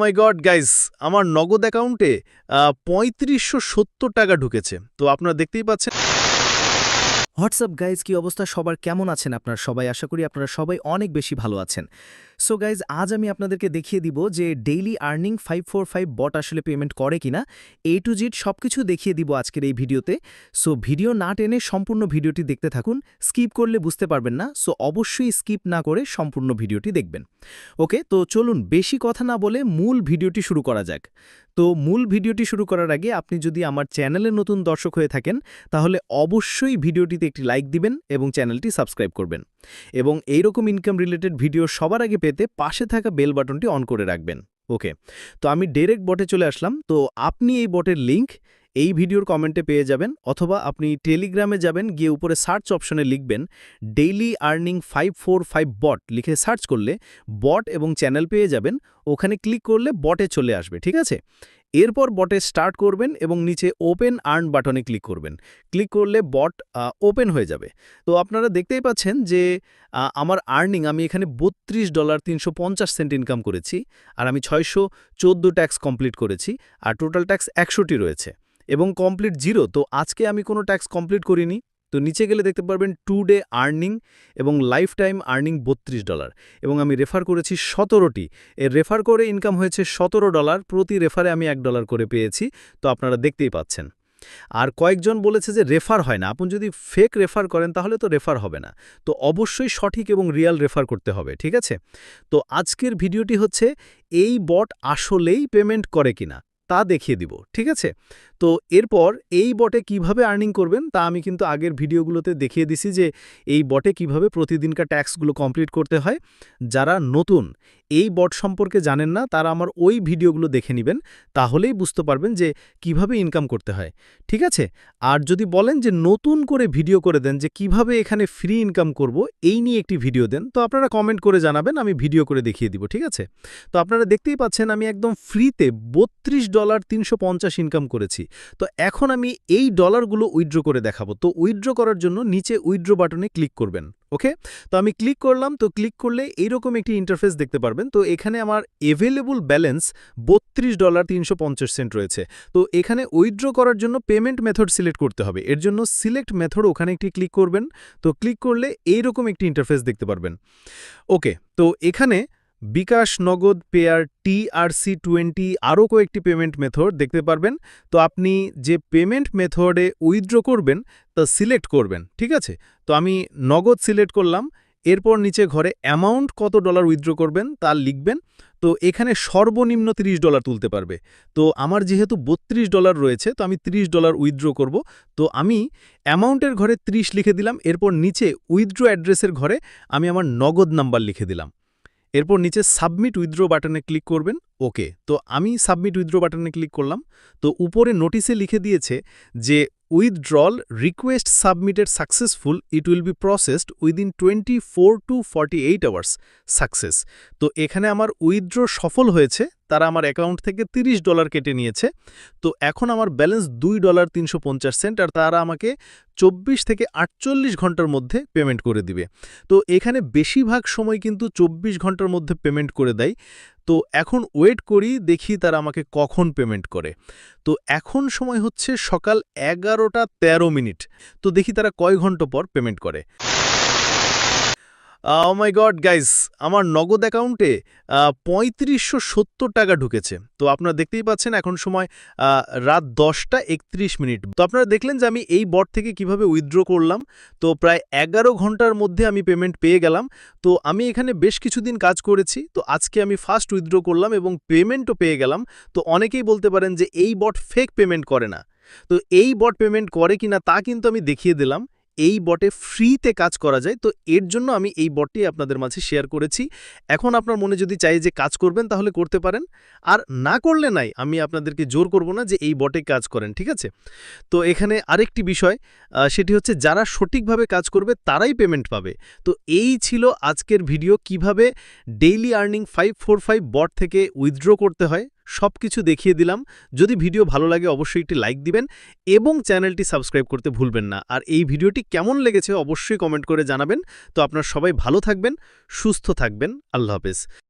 মাই god guys আমার নগদ অ্যাকাউন্টে পঁয়ত্রিশশো টাকা ঢুকেছে। তো আপনারা দেখতেই পাচ্ছেন। হোয়াটসঅ্যাপ গাইজ কি অবস্থা? সবার কেমন আছেন আপনারা সবাই? আশা করি আপনারা সবাই অনেক বেশি ভালো আছেন। সো গাইজ আজ আমি আপনাদেরকে দেখিয়ে দিব যে daily earning five four five bot আসলে পেমেন্ট করে কিনা। এ টু জিড সব কিছু দেখিয়ে দিব আজকের এই ভিডিওতে। সো ভিডিও না টেনে সম্পূর্ণ ভিডিওটি দেখতে থাকুন। স্কিপ করলে বুঝতে পারবেন না। সো অবশ্যই স্কিপ না করে সম্পূর্ণ ভিডিওটি দেখবেন। ওকে তো চলুন, বেশি কথা না বলে মূল ভিডিওটি শুরু করা যাক। তো মূল ভিডিওটি শুরু করার আগে আপনি যদি আমার চ্যানেলে নতুন দর্শক হয়ে থাকেন, তাহলে অবশ্যই ভিডিওটিতে একটি লাইক দিবেন এবং চ্যানেলটি সাবস্ক্রাইব করবেন। এবং এইরকম ইনকাম রিলেটেড ভিডিও সবার আগে পেতে পাশে থাকা বেল বাটনটি অন করে রাখবেন। ওকে তো আমি ডাইরেক্ট বটে চলে আসলাম। তো আপনি এই বটের লিংক এই ভিডিওর কমেন্টে পেয়ে যাবেন অথবা আপনি টেলিগ্রামে যাবেন, গিয়ে উপরে সার্চ অপশনে লিখবেন daily earning five four five bot লিখে সার্চ করলে বট এবং চ্যানেল পেয়ে যাবেন, ওখানে ক্লিক করলে বটে চলে আসবে, ঠিক আছে? এরপর বটে স্টার্ট করবেন এবং নিচে ওপেন আর্ন বাটনে ক্লিক করবেন, ক্লিক করলে বট ওপেন হয়ে যাবে। তো আপনারা দেখতেই পাচ্ছেন যে আমার আর্নিং আমি এখানে বত্রিশ ডলার তিনশো পঞ্চাশ সেন্ট ইনকাম করেছি, আর আমি ছয়শো চোদ্দ ট্যাক্স কমপ্লিট করেছি, আর টোটাল ট্যাক্স একশোটি রয়েছে। এবং কমপ্লিট জিরো তো আজকে আমি কোনো ট্যাক্স কমপ্লিট করিনি। তো নিচে গেলে দেখতে পারবেন টু ডে আর্নিং এবং লাইফ টাইম আর্নিং বত্রিশ ডলার এবং আমি রেফার করেছি সতেরোটি। এর রেফার করে ইনকাম হয়েছে সতেরো ডলার প্রতি রেফারে আমি এক ডলার করে পেয়েছি, তো আপনারা দেখতেই পাচ্ছেন। আর কয়েকজন বলেছে যে রেফার হয় না, আপনি যদি ফেক রেফার করেন তাহলে তো রেফার হবে না। তো অবশ্যই সঠিক এবং রিয়াল রেফার করতে হবে, ঠিক আছে? তো আজকের ভিডিওটি হচ্ছে, এই বট আসলেই পেমেন্ট করে কিনা, তা দেখিয়ে দিব, ঠিক আছে? তো এরপর এই বটে কীভাবে আর্নিং করবেন তা আমি কিন্তু আগের ভিডিওগুলোতে দেখিয়ে দিছি যে এই বটে কীভাবে প্রতিদিনকার ট্যাক্সগুলো কমপ্লিট করতে হয়। যারা নতুন এই বট সম্পর্কে জানেন না, তারা আমার ওই ভিডিওগুলো দেখে নেবেন, তাহলেই বুঝতে পারবেন যে কীভাবে ইনকাম করতে হয়। ঠিক আছে? আর যদি বলেন যে নতুন করে ভিডিও করে দেন যে কীভাবে এখানে ফ্রি ইনকাম করব, এই নিয়ে একটি ভিডিও দেন, তো আপনারা কমেন্ট করে জানাবেন, আমি ভিডিও করে দেখিয়ে দিব, ঠিক আছে? তো আপনারা দেখতেই পাচ্ছেন আমি একদম ফ্রিতে বত্রিশ ডলার তিনশো পঞ্চাশ ইনকাম করেছি। তো এখন আমি এই ডলারগুলো উইথড্র করে দেখাবো। তো উইথড্র করার জন্য নিচে উইথড্র বাটনে ক্লিক করবেন ওকে তো আমি ক্লিক করলাম, তো ক্লিক করলে এইরকম একটি ইন্টারফেস দেখতে পারবেন। তো এখানে আমার এভেলেবল ব্যালেন্স বত্রিশ ডলার তিনশো পঞ্চাশ সেন্ট রয়েছে। তো এখানে উইথড্র করার জন্য পেমেন্ট মেথড সিলেক্ট করতে হবে। এর জন্য সিলেক্ট মেথড ওখানে একটি ক্লিক করবেন। তো ক্লিক করলে এইরকম একটি ইন্টারফেস দেখতে পারবেন। ওকে তো এখানে বিকাশ নগদ পেয়ার টিআরসি টোয়েন্টি আরও কয়েকটি পেমেন্ট মেথড দেখতে পারবেন। তো আপনি যে পেমেন্ট মেথডে উইথড্র করবেন, তা সিলেক্ট করবেন, ঠিক আছে? তো আমি নগদ সিলেক্ট করলাম, এরপর নিচে ঘরে অ্যামাউন্ট কত ডলার উইথড্র করবেন তা লিখবেন। তো এখানে সর্বনিম্ন 30 ডলার তুলতে পারবে। তো আমার যেহেতু বত্রিশ ডলার রয়েছে, তো আমি 30 ডলার উইথড্র করব। তো আমি অ্যামাউন্টের ঘরে 30 লিখে দিলাম, এরপর নিচে উইথড্র অ্যাড্রেসের ঘরে আমি আমার নগদ নাম্বার লিখে দিলাম। এরপর নিচে সাবমিট উইথড্র বাটনে ক্লিক করবেন, ওকে। তো আমি সাবমিট উইথড্র বাটনে ক্লিক করলাম। তো উপরে নোটিসে লিখে দিয়েছে যে, withdrawal request submitted successful, it will be processed within twenty four to forty eight hours success. তো এখানে আমার উইথড্র সফল হয়েছে। তারা আমার অ্যাকাউন্ট থেকে 30 ডলার কেটে নিয়েছে। তো এখন আমার ব্যালেন্স দুই ডলার তিনশো পঞ্চাশ সেন্ট আর তারা আমাকে চব্বিশ থেকে আটচল্লিশ ঘণ্টার মধ্যে পেমেন্ট করে দিবে। তো এখানে বেশিরভাগ সময় কিন্তু চব্বিশ ঘণ্টার মধ্যে পেমেন্ট করে দেয়। তো এখন ওয়েট করি, দেখি তারা আমাকে কখন পেমেন্ট করে। তো এখন সময় হচ্ছে সকাল এগারোটা ১৩ মিনিট। তো দেখি তারা কয় ঘণ্টা পর পেমেন্ট করে। ও মাই গড গাইস আমার নগদ অ্যাকাউন্টে পঁয়ত্রিশশো সত্তর টাকা ঢুকেছে। তো আপনারা দেখতেই পাচ্ছেন এখন সময় রাত দশটা একত্রিশ মিনিট। তো আপনারা দেখলেন যে আমি এই বট থেকে কীভাবে উইথড্র করলাম। তো প্রায় এগারো ঘণ্টার মধ্যে আমি পেমেন্ট পেয়ে গেলাম। তো আমি এখানে বেশ কিছুদিন কাজ করেছি। তো আজকে আমি ফার্স্ট উইথড্র করলাম এবং পেমেন্টও পেয়ে গেলাম। তো অনেকেই বলতে পারেন যে এই বট ফেক পেমেন্ট করে না। তো এই বট পেমেন্ট করে কিনা তা কিন্তু আমি দেখিয়ে দিলাম। এই বটে ফ্রিতে কাজ করা যায়, তো এর জন্য আমি এই বটটি আপনাদের মাঝে শেয়ার করেছি। এখন আপনার মনে যদি চাই যে কাজ করবেন, তাহলে করতে পারেন। আর না করলে নাই, আমি আপনাদেরকে জোর করব না যে এই বটে কাজ করেন, ঠিক আছে? তো এখানে আরেকটি বিষয় সেটি হচ্ছে যারা সঠিকভাবে কাজ করবে, তারাই পেমেন্ট পাবে। তো এই ছিল আজকের ভিডিও কীভাবে daily earning five four five bot থেকে উইথড্র করতে হয়। সব কিছু দেখিয়ে দিলাম। যদি ভিডিও ভালো লাগে, অবশ্যই একটি লাইক দিবেন এবং চ্যানেলটি সাবস্ক্রাইব করতে ভুলবেন না। আর এই ভিডিওটি কেমন লেগেছে, অবশ্যই কমেন্ট করে জানাবেন। তো আপনার সবাই ভালো থাকবেন, সুস্থ থাকবেন। আল্লাহ হাফেজ।